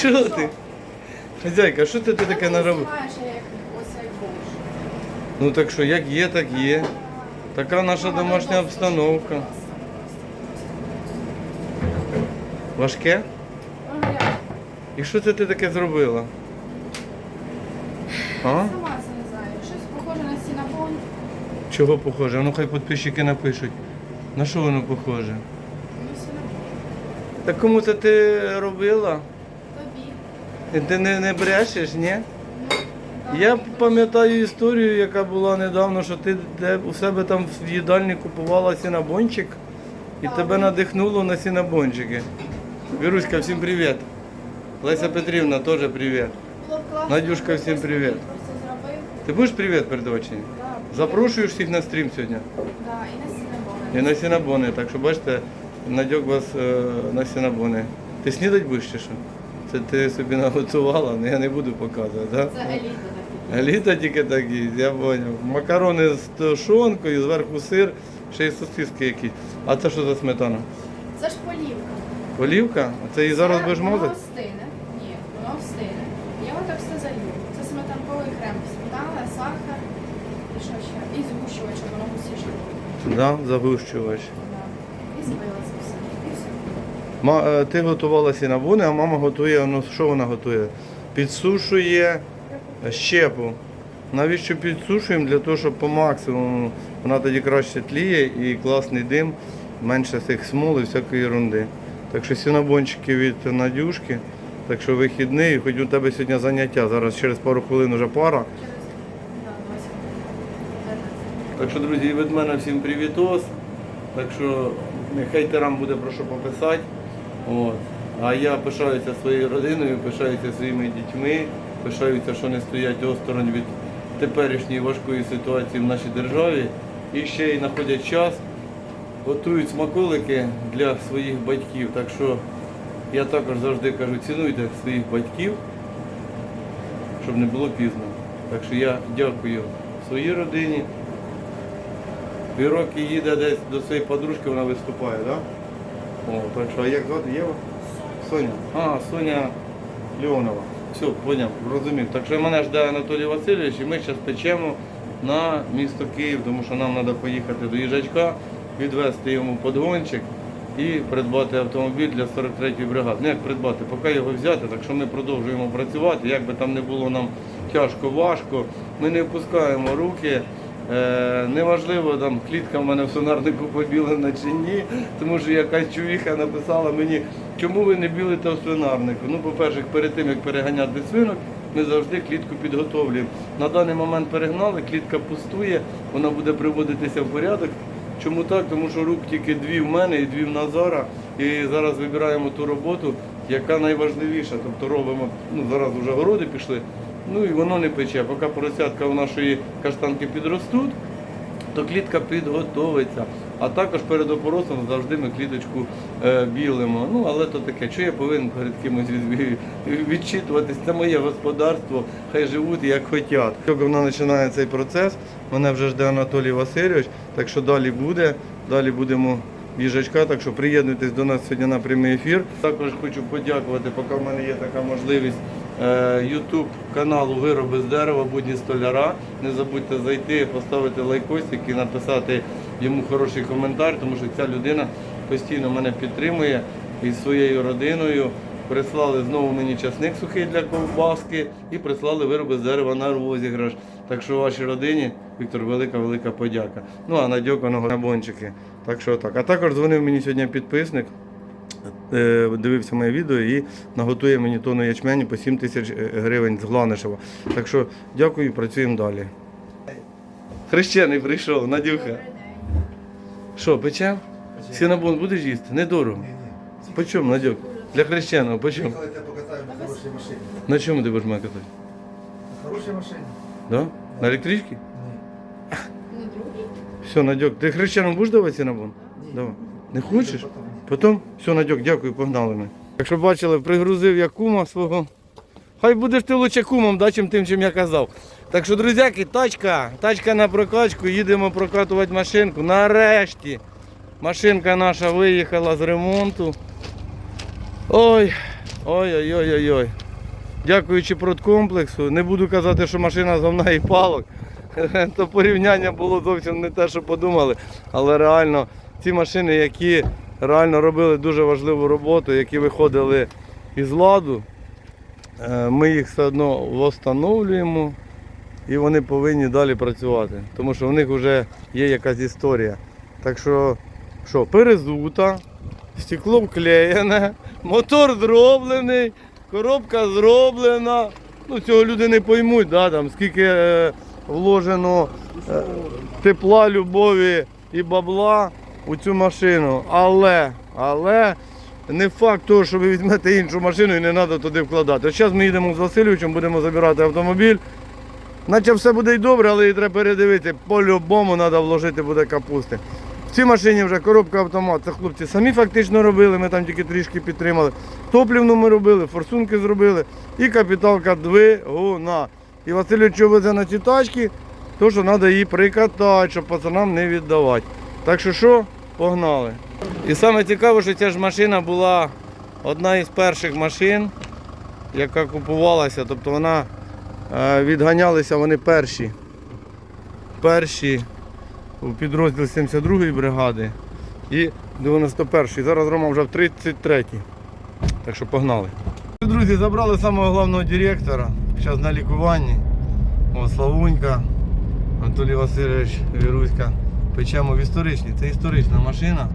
Що ти? Хазяйка, що ти, ти таке наробив? Ну так що, як є, так є. Така наша домашня обстановка. Важке? І що це ти таке зробила? А? Сама це не знаю. Щось похоже на сінабон. Чого похоже? Ну хай підписчики напишуть. На що воно похоже? Ну, сінабон. Так кому це ти робила? Ти не, не брешеш, ні? Я пам'ятаю історію, яка була недавно, що ти де у себе там в їдальні купувала сінабончик і тебе надихнуло на сінабончики. Віруська, всім привіт. Леся Петрівна теж привіт. Надюшка, всім привіт. Ти будеш привіт передавати? Запрошуєш всіх на стрім сьогодні. І на сінабон. І на сінабони. Так що бачите, надьок вас е, на сінабони. Ти снідать будеш чи що? Це ти собі наготувала, але я не буду показувати, так? Це еліта. Еліта тільки такі, я зрозумів. Макарони з тушонкою, зверху сир, ще й сосиски якісь. А це що за сметана? Це ж полівка. Олівка? А це і зараз будеш Воно мазати? стине. Ні, воно встине. Я отак все залью. Це сметанковий крем. Сметана, сахар і що ще? І згущувач, воно густіше. Да, загущувач. Да. І збила це все. І все. Е, ти готувала сінабони, а мама готує, ну що вона готує? Підсушує щепу. Навіщо підсушуємо? Для того, щоб по максимуму вона тоді краще тліє і класний дим, менше цих смол і всякої ерунди. Так що сінабончики від Надюшки. Так що вихідний, хоч у тебе сьогодні заняття. Зараз через пару хвилин вже пара. Через да, 20. Так що, друзі, від мене всім привітос. Так що хейтерам буде про що пописати. От. А я пишаюся своєю родиною, пишаюся своїми дітьми, пишаюся, що не стоять осторонь від теперішньої важкої ситуації в нашій державі. І ще й знаходять час, готують смаколики для своїх батьків. Так що я також завжди кажу, цінуйте своїх батьків, щоб не було пізно. Так що я дякую своїй родині. Півроки їде десь до своєї подружки, вона виступає? Да? О, що, а як звати Єва? Соня. А, Соня Леонова. Все, поняв, розумів. Так що мене жде Анатолій Васильович і ми зараз печемо на місто Київ, тому що нам треба поїхати до їжачка, відвезти йому подгончик і придбати автомобіль для 43-ї бригади. Ну як придбати, поки його взяти, так що ми продовжуємо працювати, як би там не було нам тяжко, важко, ми не впускаємо руки. Е, неважливо, там клітка в мене в сонарнику побілена чи ні, тому що якась чувіха написала мені, чому ви не білите в свинарнику. Ну, по-перше, перед тим, як переганяти свинок, ми завжди клітку підготовлюємо. На даний момент перегнали, клітка пустує, вона буде приводитися в порядок. Чому так? Тому що рук тільки дві в мене і дві в Назара. І зараз вибираємо ту роботу, яка найважливіша. Тобто робимо, ну зараз вже городи пішли, ну і воно не пече. Поки поросятка у нашої каштанки підростуть, то клітка підготовиться. А також перед опоросом завжди ми кліточку е, білимо. Ну, але то таке, що я повинен перед кимось від- відчитуватись, це моє господарство, хай живуть як хочуть. Тільки вона починає цей процес, мене вже жде Анатолій Васильович, так що далі буде, далі будемо їжачка, так що приєднуйтесь до нас сьогодні на прямий ефір. Також хочу подякувати, поки в мене є така можливість. Ютуб каналу Вироби з дерева, будні столяра. Не забудьте зайти, поставити лайкосик і написати йому хороший коментар, тому що ця людина постійно мене підтримує із своєю родиною. Прислали знову мені часник сухий для ковбаски і прислали вироби з дерева на розіграш. Так що вашій родині, Віктор, велика, велика подяка. Ну а надьоканого на бончики. Так що так. А також дзвонив мені сьогодні підписник. Е, Дивився моє відео і наготує мені тонну ячменю по 7 тисяч е, гривень з Гланишева. Так що дякую і працюємо далі. Хрещений прийшов, Надюха. Що, печем? Сінабон будеш їсти? Недорого. Ні, ні. По чому, Надюк? Для хрещеного, по чому? Тебе покатаємо на хорошій машині. На чому ти будеш мене катати? На хорошій машині? Да? На електричці? Ні. Ну, другий. Все, Надьок, ти хрещеному будеш давати сінабон? Ні. Давай. Не хочеш? Потім Все, Надьок, дякую, погнали ми. Якщо бачили, пригрузив я кума свого. Хай будеш ти лучше кумом, да, чим тим, чим я казав. Так що, друзяки, тачка, тачка на прокачку, їдемо прокатувати машинку. Нарешті. Машинка наша виїхала з ремонту. Ой, Ой-ой-ой-ой. Дякуючи продкомплексу, не буду казати, що машина зовна і палок. То порівняння було зовсім не те, що подумали. Але реально ці машини, які реально робили дуже важливу роботу, які виходили із ладу, е, ми їх все одно встановлюємо і вони повинні далі працювати. Тому що в них вже є якась історія. Так що, що, перезута, стекло вклеєне, мотор зроблений, коробка зроблена. Ну, цього люди не поймуть, да, там, скільки е, вложено е, тепла, любові і бабла у цю машину. Але, але не факт того, що ви візьмете іншу машину і не треба туди вкладати. От зараз ми їдемо з Васильовичем, будемо забирати автомобіль. Наче все буде й добре, але і треба передивитися. По-любому треба вложити буде капусти. В цій машині вже коробка автомат. Це хлопці самі фактично робили, ми там тільки трішки підтримали. Топлівну ми робили, форсунки зробили і капіталка двигуна. І Васильович везе на ці тачки, то що треба її прикатати, щоб пацанам не віддавати. Так що що, погнали. І саме цікаве, що ця ж машина була одна із перших машин, яка купувалася. Тобто вона Е, Відганялися вони перші. Перші у підрозділ 72-ї бригади і 91-ї. Зараз Рома вже в 33-й. Так що погнали. Друзі, забрали самого головного директора. Зараз на лікуванні. О, Славунька, Анатолій Васильович Віруська. Печемо в історичній. Це історична машина.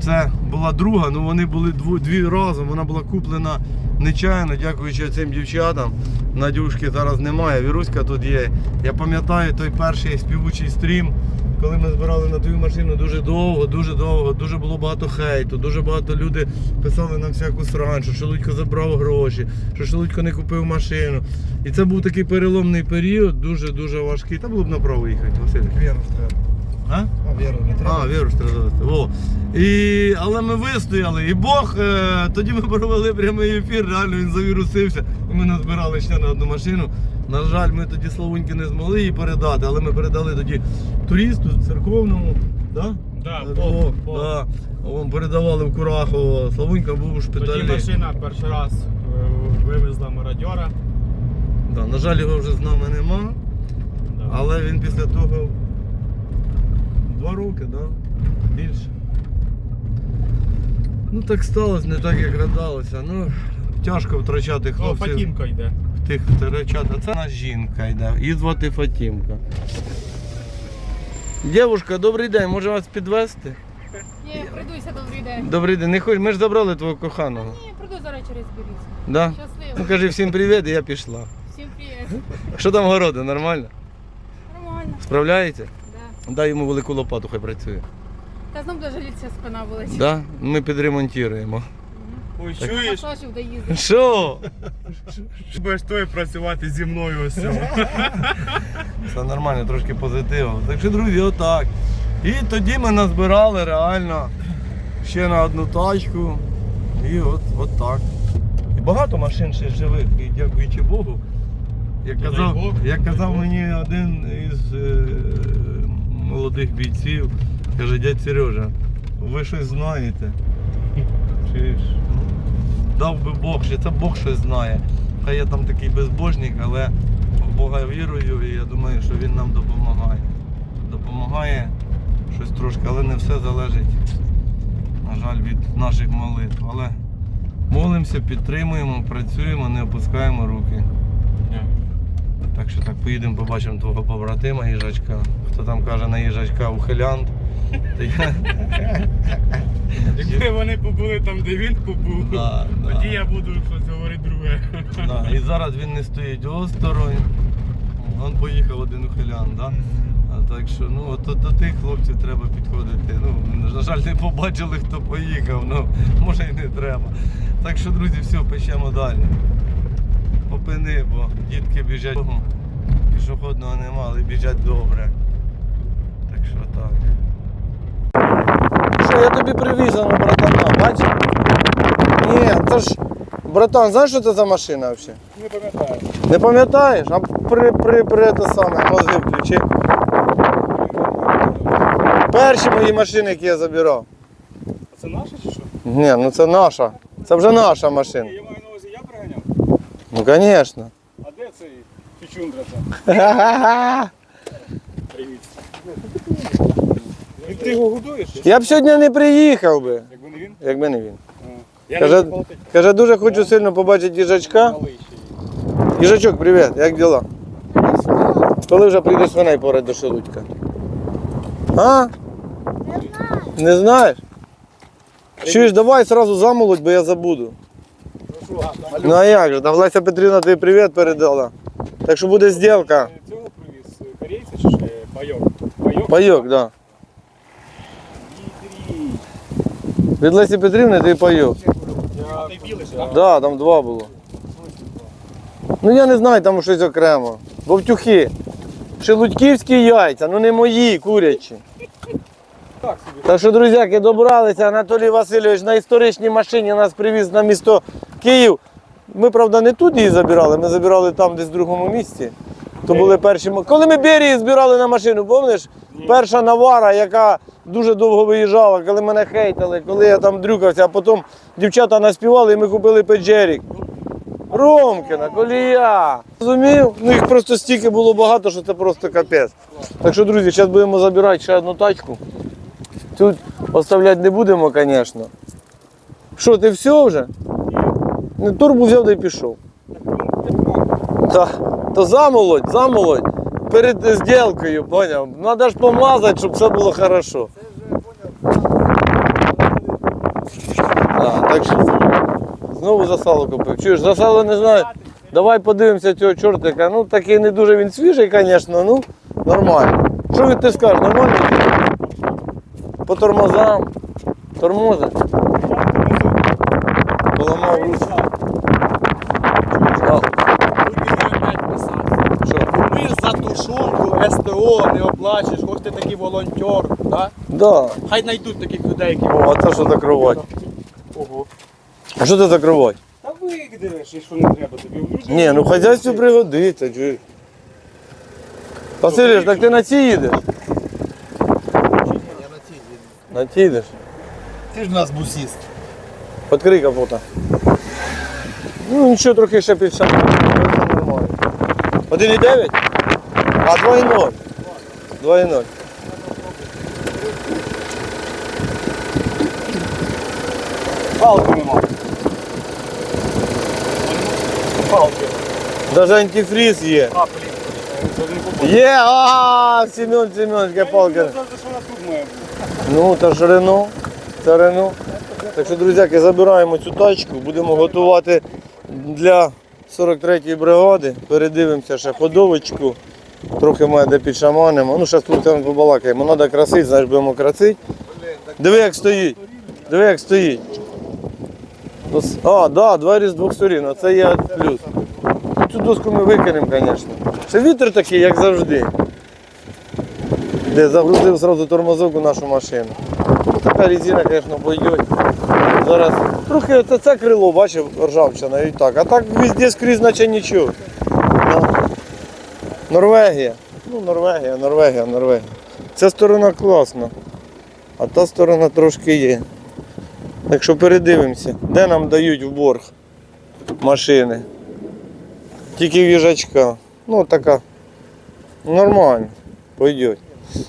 Це була друга, ну вони були дві, дві разом. Вона була куплена нечайно, дякуючи цим дівчатам. Надюшки зараз немає, Віруська тут є. Я пам'ятаю той перший співучий стрім, коли ми збирали на твою машину дуже довго, дуже довго, дуже було багато хейту, дуже багато люди писали нам всяку срань, що Шелудько забрав гроші, що Шелудько не купив машину. І це був такий переломний період, дуже-дуже важкий. Та було б направо їхати, Василь. Віру треба. А? А віру не треба. А, віру ж треба завести. Во. І, але ми вистояли. І Бог, е, тоді ми провели прямий ефір, реально він завірусився. І ми назбирали ще на одну машину. На жаль, ми тоді Славуньки не змогли її передати, але ми передали тоді туристу церковному. Да? Да, О, пол, пол. да. Вон передавали в Курахово. Славунька був у Тоді шпиталі. машина перший раз е, вивезла мародьора. Да, на жаль, його вже з нами нема. Да. Але він після того два роки, да? Більше. Ну так сталося, не так як гадалося. Ну, тяжко втрачати О, хлопців. Фатімка йде. Тих втрачати. А це наша жінка йде. Її звати Фатімка. Дівушка, добрий день, може вас підвезти? Ні, прийдуйся, добрий день. Добрий день, не хоч, ми ж забрали твого коханого. Ні, прийду зараз через Бірізку. Да? Щасливо. Ну кажи всім привіт, і я пішла. Всім привіт. Що там городи, нормально? Нормально. Справляєте? Да. Дай йому велику лопату, хай працює. Та знов даже ліця спина болить. Да? Ми підремонтуємо. Ой, чуєш? Масажів де. Що? Будеш той працювати зі мною ось цього. Все нормально, трошки позитиву. Так що, друзі, отак. І тоді ми назбирали реально ще на одну тачку. І от, от так. І багато машин ще живих, і дякуючи Богу. Як казав, Бог, як казав мені один із е, молодих бійців, каже, дядь Сережа, ви щось знаєте. Чуєш? Ну, Дав би Бог, що це Бог щось знає. Хай я там такий безбожник, але в Бога вірую і я думаю, що Він нам допомагає. Допомагає щось трошки, але не все залежить, на жаль, від наших молитв. Але молимося, підтримуємо, працюємо, не опускаємо руки. Так що так, поїдемо, побачимо твого побратима їжачка. Хто там каже на їжачка ухилянт. то я- Якби вони побули там, де він побув, Да, да. тоді я буду щось говорити друге. Да, і зараз він не стоїть осторонь. Він поїхав один ухилян, да? А так що, ну, от до, до тих хлопців треба підходити. Ну, на жаль, не побачили, хто поїхав, ну, може і не треба. Так що, друзі, все, печемо далі. Попини, бо дітки біжать. Пішохідного нема, але біжать добре. Так що так. Що, я тобі привіз, ну, братана, бачиш? Ні, це ж. Братан, знаєш, що це за машина взагалі? Не пам'ятаю. Не пам'ятаєш? А при, при, при те саме мозги включи. Перші мої машини, які я забирав. А Це наше чи що? Ні, ну це наша. Це вже наша машина. Я маю на увазі, я приганяв. Ну, звісно. А де цей Чучундра це? Привіт. Він ти його годуєш? Я б сьогодні не приїхав би, Якби не він? якби не він. Я Каже- не. Каже, дуже хочу сильно побачити їжачка. Їжачок, привіт, як діла? Коли вже прийдеш свиней поряд до Шелудька? А? Не знаєш? Чуєш, давай сразу замолодь, бо я забуду. Ну а як же, там Леся Петрівна тобі привіт передала. Так що буде зділка. Цього привіз е, корейця чи? Е, Пайок. Пайок? Пайок, так. Да. Від Лесі Петрівни ти пайок. Я... Ти білий, так? Да, там два було. Ну я не знаю, там щось окремо. Вовтюхи. Шелудьківські яйця, ну не мої курячі. Так собі. Так що, друзяки, добралися. Анатолій Васильович на історичній машині нас привіз на місто Київ. Ми, правда, не тут її забирали, ми забирали там, десь в другому місці. То були перші. Коли ми Берії збирали на машину, пам'ятаєш? Перша навара, яка дуже довго виїжджала, коли мене хейтили, коли я там дрюкався, а потім дівчата наспівали і ми купили Педжерік. Ромкина, колія. Розумів? Ну їх просто стільки було багато, що це просто капець. Так що, друзі, зараз будемо забирати ще одну тачку. Тут оставляти не будемо, звісно. Що, ти все вже? Ну, турбу взяв да й пішов. Та, то замолодь, замолодь. Перед зділкою, поняв? Треба ж помазати, щоб все було хорошо. А, так що знову за сало купив. Чуєш, за сало не знаю. Давай подивимося цього чортика. Ну такий не дуже він свіжий, звісно, ну нормально. Що від ти скажеш, нормально? По тормозам. Тормози. Поламав руку. А, Що? Купив за тушонку СТО, не оплачеш, хоч ти такий волонтер, да? Да. Хай знайдуть таких людей, які. О, а це що за кровать? Ого. А що це за кровать? Та викидеш, якщо не треба тобі. Люди- Ні, ну хазяйству пригодиться, чуєш. Василіш, так ти на ці їдеш? На ті їдеш? Ти ж у нас бусіст. Відкрий капота. Ну нічого, трохи ще підсяне. Нормально. 1,9? А 2,0. 2,0. Даже антифриз є. А, блін. Це. Є, а Семен, Семен, яка палка. Має. Ну, це ж Рено. Це Рено. Так що, друзяки, забираємо цю тачку, будемо готувати для 43-ї бригади. Передивимося ще ходовочку. Трохи ми де підшаманимо. Ну, зараз тут там побалакаємо. Треба красити, знаєш, будемо красити. Диви, як стоїть. Диви, як стоїть. А, так, да, двері з двох сторін, оце є плюс. Цю доску ми викинемо, звісно. Ще вітер такий, як завжди. Де загрузив зразу тормозок у нашу машину. Ну, така резина, звісно, пойде. Зараз трохи це, це крило, бачив, ржавчина і так. А так везде скрізь, наче нічого. Норвегія. Ну, Норвегія, Норвегія, Норвегія. Ця сторона класна, а та сторона трошки є. Так що передивимося, де нам дають в борг машини. Тільки в їжачка. Ну така. Нормально. Пойдет.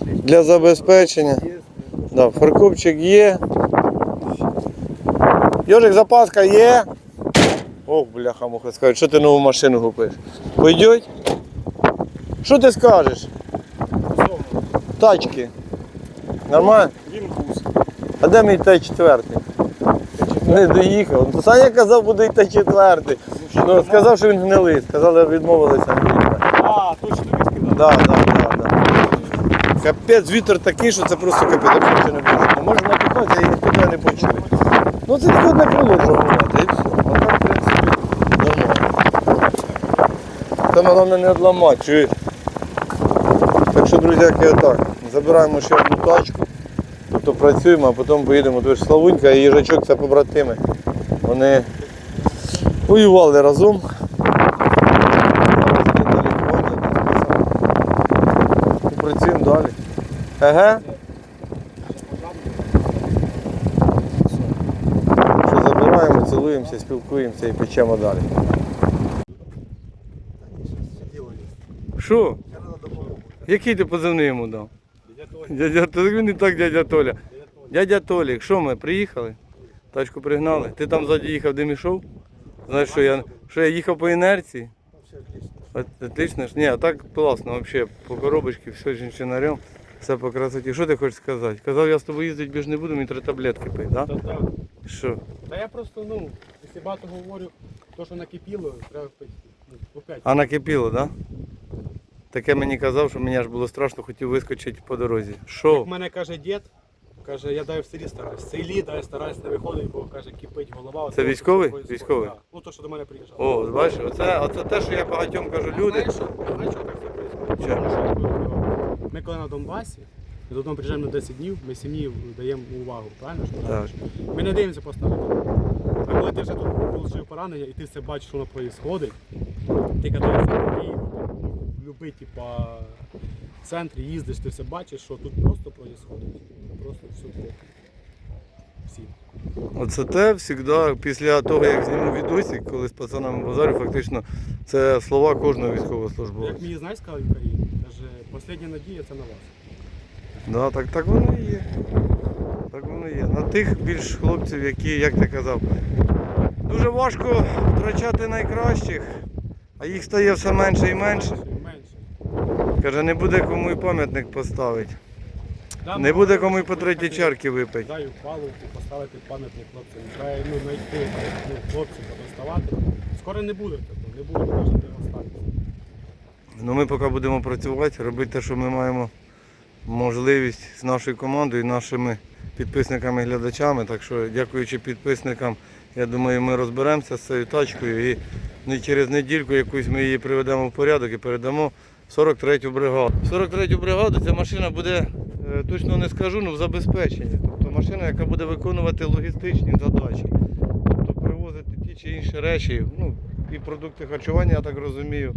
Для забезпечення. Да, фаркопчик є. Йожик, запаска є. Ох, бляха, муха скажуть, що ти нову машину купиш? Пойдет? Що ти скажеш? Тачки. Нормально? Він гус. А де мій Т4? Не доїхав. Саня казав, буде й Т4. Ну, сказав, що він гнилий. Сказали, відмовилися. А, точно скидав. Да, да, да, да. Капець, вітер такий, що це просто капець, я більше не можу. Не можу напікатися і ніхто не почує. Ну це тільки одне крило прогонати, і все. А так, в принципі, нормально. Саме головне не одламати, чуєш? Так що, друзяки, отак. Забираємо ще одну тачку, тобто працюємо, а потім поїдемо. Тож Славунька і їжачок це побратими. Вони воювали разом. І працюємо далі. Ага. Що забираємо, цілуємо. спілкуємося, і печемо далі. Що? Який ти позивний йому дав? Дядя Толя, він не так дядя Толя. Дядя Толік, що ми, приїхали? Тачку пригнали. Ти там ззаді їхав, де мішов? Знаєш, що я, що я їхав по інерції? Отлично. Ні, а так класно, взагалі, по коробочці, все жінчинарем, все по красоті. Що ти хочеш сказати? Казав, я з тобою їздити більше не буду, мені три таблетки пити, так? Да? Та, та. Що? Та я просто, ну, якщо багато говорю, то, що накипіло, треба пити. Ну, опять. А накипіло, так? Да? Таке мені казав, що мені аж було страшно, хотів вискочити по дорозі. Що? Як мене каже дід, каже, я дай в селі стараюсь. В селі дай стараюсь не виходить, бо каже, кипить голова. Це Оце військовий? Військовий? Да. Ну то, що до мене приїжджав. О, бачиш, оце, оце те, що я багатьом кажу, люди. Знаєш, що, знаєш, що так все відбувається? Чому? Е, Ми коли на Донбасі, ми додому приїжджаємо на 10 днів, ми сім'ї даємо увагу, правильно? ж? Так. Ми не дивимося по сторонам. А коли ти вже тут отримав поранення і ти все бачиш, що воно відбувається, ти катаєшся в в любий типа, центрі їздиш, ти все бачиш, що тут просто відбувається. Просто все плохо. Всі. Оце те завжди, після того, як зніму відосик, коли з пацанами базарю, фактично це слова кожного Як мені знаєш, сказали в Україні, каже, остання надія це на вас. Да, так, так воно і є. Так воно і є. На тих більш хлопців, які, як ти казав, дуже важко втрачати найкращих, а їх стає все менше і менше. Менше. Каже, не буде кому і пам'ятник поставити. Не буде кому і по третій чарки випити. Даю палубку, поставити пам'ятник хлопцям. Треба ну, знайти ну, хлопців, доставати. Скоро не буде такого, не буде, ви кажете, останеться. Ну ми поки будемо працювати, робити те, що ми маємо можливість з нашою командою, і нашими підписниками і глядачами. Так що, дякуючи підписникам, я думаю, ми розберемося з цією тачкою і не через недільку якусь ми її приведемо в порядок і передамо 43-ю бригаду. 43-ю бригаду ця машина буде, точно не скажу, ну в забезпеченні. Тобто машина, яка буде виконувати логістичні задачі. Тобто привозити ті чи інші речі, ну, і продукти харчування, я так розумію,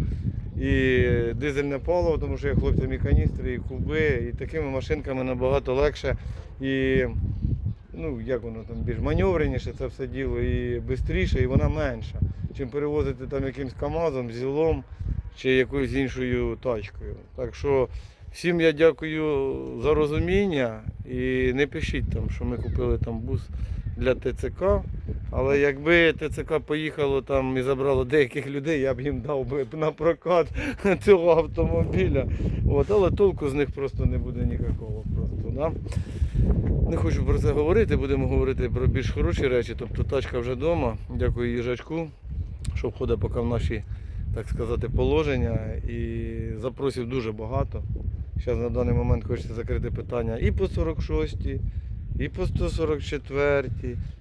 і дизельне паливо, тому що є хлопцям і каністри, і куби, і такими машинками набагато легше. І ну, як воно там більш маневреніше це все діло і швидше, і вона менша, чим перевозити там якимсь КАМАЗом, зілом чи якоюсь іншою тачкою. Так що всім я дякую за розуміння і не пишіть там, що ми купили там бус для ТЦК. Але якби ТЦК поїхало там і забрало деяких людей, я б їм дав би на прокат цього автомобіля. От, але толку з них просто не буде ніякого. Просто, да? Не хочу про це говорити, будемо говорити про більш хороші речі. Тобто тачка вже вдома. Дякую їжачку, що входить поки в наші, так сказати, положення. І запросів дуже багато. Зараз на даний момент хочеться закрити питання і по 46, і по 144,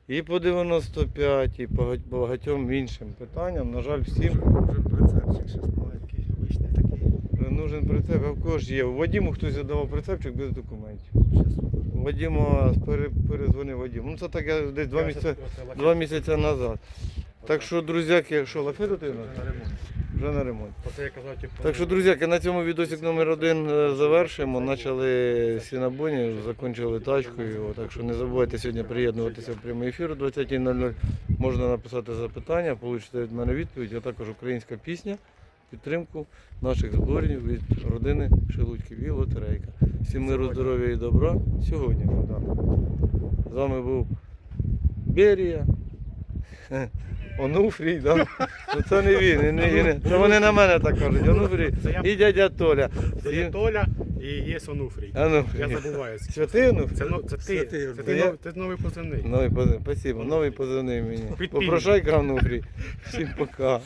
і по 95, і по багатьом іншим питанням. На жаль, всім Нужен прицепчик, щось маленький, обичний такий. нужен прицеп, а в кого ж є. У Вадиму хтось віддавав прицепчик без документів. Вадима перезвонив Вадим. Ну це так я десь два місяці, два місяці назад. Так що, друзяки, що, лафету ти? На ремонт. Вже на ремонт. Оце я казав, типу, Так що, друзяки, на цьому відосик номер один е, завершуємо. Почали сінабоні, закінчили тачкою. Так що не забувайте сьогодні приєднуватися в прямий ефір о 20.00. Можна написати запитання, получите від мене відповідь, а також українська пісня. Підтримку наших зборів від родини Шелудьків і Лотерейка. Всім миру, здоров'я і добра. Сьогодні. Да. З вами був Берія. Онуфрій, да? Ну це не він, і не, і не. Це вони на мене так кажуть. Онуфрій і дядя Толя. Дядя Толя і є Онуфрій. Онуфрій. Я забуваюся. Святий Онуфрій? Це, но- це ти, це ти, ти, нов- ти новий позивний. Новий позивний, спасибо, новий позивний мені. Підпільник. Попрошайка Онуфрій. Всім пока.